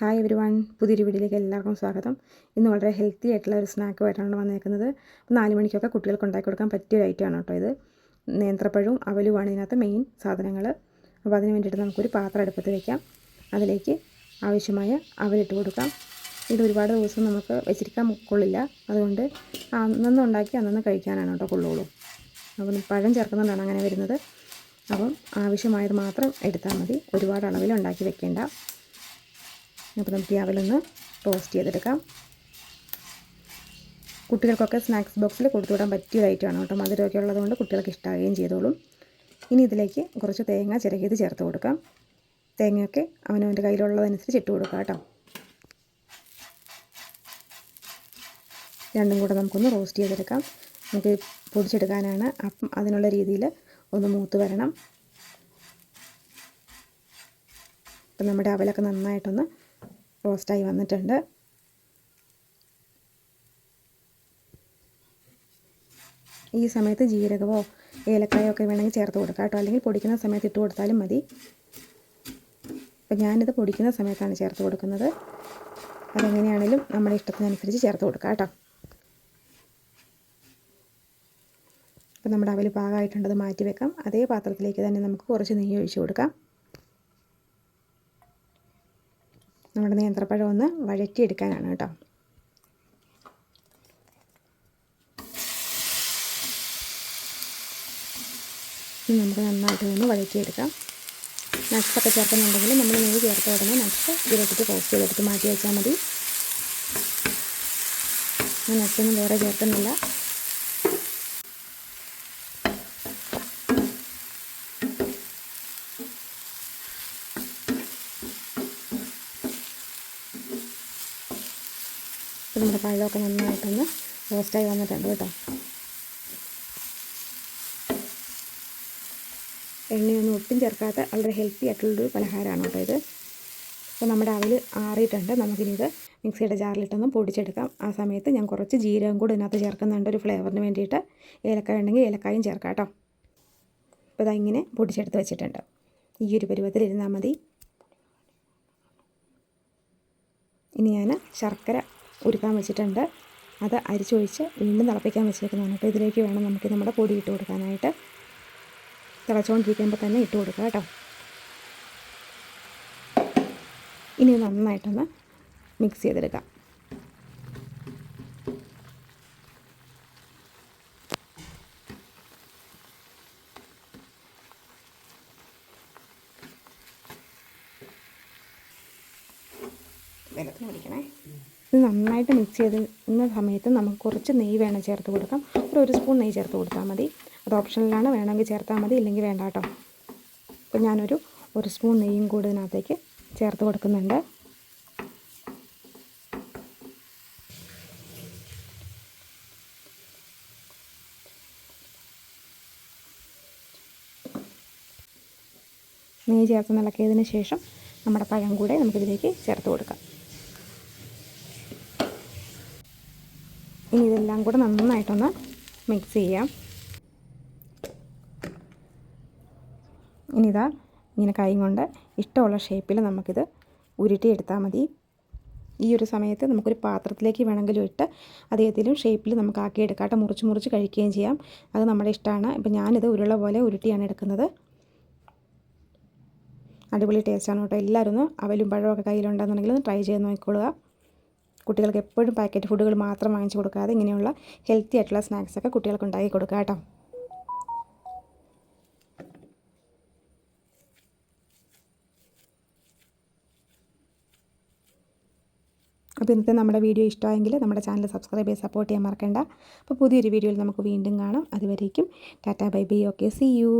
Hi every one പുതിയൊരു വീഡിയോയിലേക്ക് എല്ലാവർക്കും സ്വാഗതം. ഇന്ന് വളരെ ഹെൽത്തി ആയിട്ടുള്ള ഒരു സ്നാക്കുമായിട്ടാണ് വന്നേക്കുന്നത്. നാല് മണിക്കൊക്കെ കുട്ടികൾക്ക് ഉണ്ടാക്കി കൊടുക്കാൻ പറ്റിയ ഒരു ഐറ്റമാണ് കേട്ടോ ഇത്. നേന്ത്രപ്പഴവും അവലുമാണ് ഇതിനകത്ത് മെയിൻ സാധനങ്ങൾ. അപ്പോൾ അതിന് വേണ്ടിയിട്ട് നമുക്കൊരു പാത്രം അടുപ്പത്ത് വയ്ക്കാം അതിലേക്ക് ആവശ്യമായ അവലിട്ട് കൊടുക്കാം. ഇത് ഒരുപാട് ദിവസം നമുക്ക് വെച്ചിരിക്കാൻ കൊള്ളില്ല. അതുകൊണ്ട് അന്നന്ന് ഉണ്ടാക്കി അന്നന്ന് കഴിക്കാനാണ് കേട്ടോ കൊള്ളുള്ളൂ. അപ്പം പഴം ചേർക്കുന്നതാണ് അങ്ങനെ വരുന്നത്. അപ്പം ആവശ്യമായത് മാത്രം എടുത്താൽ മതി. ഒരുപാട് അളവിൽ ഉണ്ടാക്കി വെക്കേണ്ട. അപ്പോൾ നമുക്ക് ഈ അവലൊന്ന് ടോസ്റ്റ് ചെയ്തെടുക്കാം. കുട്ടികൾക്കൊക്കെ സ്നാക്സ് ബോക്സിൽ കൊടുത്തു വിടാൻ പറ്റിയ ഐറ്റമാണ് കേട്ടോ. മധുരമൊക്കെ ഉള്ളതുകൊണ്ട് കുട്ടികൾക്ക് ഇഷ്ടമാകുകയും ചെയ്തോളും. ഇനി ഇതിലേക്ക് കുറച്ച് തേങ്ങ ചിരകിയത് ചേർത്ത് കൊടുക്കാം. തേങ്ങയൊക്കെ അവനവന്റെ കയ്യിലുള്ളതനുസരിച്ച് ഇട്ട് കൊടുക്കാം കേട്ടോ. രണ്ടും കൂടെ നമുക്കൊന്ന് റോസ്റ്റ് ചെയ്തെടുക്കാം. നമുക്ക് പൊടിച്ചെടുക്കാനാണ്. അപ്പം അതിനുള്ള രീതിയിൽ ഒന്ന് മൂത്ത് വരണം. അപ്പം നമ്മുടെ അവലൊക്കെ നന്നായിട്ടൊന്ന് റോസ്റ്റായി വന്നിട്ടുണ്ട്. ഈ സമയത്ത് ജീരകമോ ഏലക്കായോ ഒക്കെ വേണമെങ്കിൽ ചേർത്ത് കൊടുക്കാം കേട്ടോ. അല്ലെങ്കിൽ പൊടിക്കുന്ന സമയത്ത് ഇട്ട് കൊടുത്താലും മതി. അപ്പം ഞാനിത് പൊടിക്കുന്ന സമയത്താണ് ചേർത്ത് കൊടുക്കുന്നത്. അതെങ്ങനെയാണെങ്കിലും നമ്മുടെ ഇഷ്ടത്തിനനുസരിച്ച് ചേർത്ത് കൊടുക്കാം കേട്ടോ. അപ്പം നമ്മുടെ അവൽ പാകമായിട്ടുണ്ടത് മാറ്റി വെക്കാം. അതേ പാത്രത്തിലേക്ക് തന്നെ നമുക്ക് കുറച്ച് നെയ്യ് ഒഴിച്ച് കൊടുക്കാം. നമ്മുടെ നേന്ത്രപ്പഴം ഒന്ന് വഴറ്റിയെടുക്കാനാണ് കേട്ടോ. നമുക്ക് നന്നായിട്ട് ഒന്ന് വഴറ്റിയെടുക്കാം. നട്ട്സൊക്കെ ചേർക്കുന്നുണ്ടെങ്കിൽ നമ്മൾ നെയ്യ് ചേർത്ത് ഉടനെ നട്ട്സ് ഇതിലേക്ക് റോസ്റ്റ് ചെയ്തെടുത്ത് മാറ്റി വെച്ചാൽ മതി. നട്ട്സൊന്നും വേറെ ചേർക്കുന്നില്ല. അപ്പോൾ നമ്മുടെ പഴമൊക്കെ നന്നായിട്ടൊന്ന് റോസ്റ്റായി വന്നിട്ടുണ്ട് കേട്ടോ. എണ്ണയൊന്നും ഒട്ടും ചേർക്കാത്ത വളരെ ഹെൽത്തി ആയിട്ടുള്ളൊരു പലഹാരമാണ് കേട്ടോ ഇത്. അപ്പോൾ നമ്മുടെ അവൽ ആറിയിട്ടുണ്ട്. നമുക്കിനിത് മിക്സിയുടെ ജാറിലിട്ടൊന്ന് പൊടിച്ചെടുക്കാം. ആ സമയത്ത് ഞാൻ കുറച്ച് ജീരകം കൂടി ഇതിനകത്ത് ചേർക്കുന്നുണ്ട് ഒരു ഫ്ലേവറിന് വേണ്ടിയിട്ട്. ഏലക്കായ ഉണ്ടെങ്കിൽ ഏലക്കായും ചേർക്കാം കേട്ടോ. അപ്പോൾ ഇതങ്ങനെ പൊടിച്ചെടുത്ത് വെച്ചിട്ടുണ്ട്. ഈ ഒരു പരുവത്തിലിരുന്നാൽ മതി. ഇനി ഞാൻ ശർക്കര ഉരുക്കാൻ വെച്ചിട്ടുണ്ട്. അത് അരിച്ചൊഴിച്ച് വീണ്ടും തിളപ്പിക്കാൻ വെച്ചേക്കുന്നതാണ്. അപ്പോൾ ഇതിലേക്ക് വേണം നമുക്ക് നമ്മുടെ പൊടി ഇട്ട് കൊടുക്കാനായിട്ട്. തിളച്ചുകൊണ്ടിരിക്കുമ്പോൾ തന്നെ ഇട്ട് കൊടുക്കുക കേട്ടോ. ഇനി നന്നായിട്ടൊന്ന് മിക്സ് ചെയ്തെടുക്കാം. വെള്ളത്തിന് പിടിക്കണേ ഇത് നന്നായിട്ട് മിക്സ് ചെയ്തുന്ന സമയത്ത് നമുക്ക് കുറച്ച് നെയ്യ് വേണം ചേർത്ത് കൊടുക്കാം. ഒരു ഒരു സ്പൂൺ നെയ്യ് ചേർത്ത് കൊടുത്താൽ മതി. അത് ഓപ്ഷനിലാണ് വേണമെങ്കിൽ ചേർത്താൽ മതി. ഇല്ലെങ്കിൽ വേണ്ട കേട്ടോ അപ്പോൾ ഞാനൊരു ഒരു സ്പൂൺ നെയ്യും കൂടി ഇതിനകത്തേക്ക് ചേർത്ത് കൊടുക്കുന്നുണ്ട്. നെയ്യ് ചേർത്ത് നിളക്കിയതിന് ശേഷം നമ്മുടെ പഴം കൂടെ നമുക്കിതിലേക്ക് ചേർത്ത് കൊടുക്കാം. ഇനി ഇതെല്ലാം കൂടെ നന്നായിട്ടൊന്ന് മിക്സ് ചെയ്യാം. ഇനിതാ ഇങ്ങനെ കൈ കൊണ്ട് ഇഷ്ടമുള്ള ഷേപ്പിൽ നമുക്കിത് ഉരുട്ടിയെടുത്താൽ മതി. ഈ ഒരു സമയത്ത് നമുക്കൊരു പാത്രത്തിലേക്ക് വേണമെങ്കിലും ഇട്ട് അത് ഏതെങ്കിലും ഷേപ്പിൽ നമുക്ക് ആക്കിയെടുക്കാം. കേട്ടോ മുറിച്ച് മുറിച്ച് കഴിക്കുകയും ചെയ്യാം. അത് നമ്മുടെ ഇഷ്ടമാണ്. ഇപ്പം ഞാനിത് ഉരുള പോലെ ഉരുട്ടിയാണ് എടുക്കുന്നത്. അടിപൊളി ടേസ്റ്റാണ് കേട്ടോ. എല്ലാവരും ഒന്ന് അവലും പഴമൊക്കെ കയ്യിലുണ്ടെന്നുണ്ടെങ്കിൽ ഒന്ന് ട്രൈ ചെയ്ത് നോക്കിക്കൊള്ളുക. കുട്ടികൾക്ക് എപ്പോഴും പാക്കറ്റ് ഫുഡുകൾ മാത്രം വാങ്ങിച്ചു കൊടുക്കാതെ ഇങ്ങനെയുള്ള ഹെൽത്തി ആയിട്ടുള്ള സ്നാക്സൊക്കെ കുട്ടികൾക്ക് ഉണ്ടാക്കി കൊടുക്കുക കേട്ടോ. അപ്പോൾ ഇന്നത്തെ നമ്മുടെ വീഡിയോ ഇഷ്ടമായെങ്കിൽ നമ്മുടെ ചാനൽ സബ്സ്ക്രൈബ് ചെയ്ത് സപ്പോർട്ട് ചെയ്യാൻ മറക്കണ്ട. അപ്പോൾ പുതിയൊരു വീഡിയോയിൽ നമുക്ക് വീണ്ടും കാണാം. അതുവരേക്കും tata bye bye. Okay see you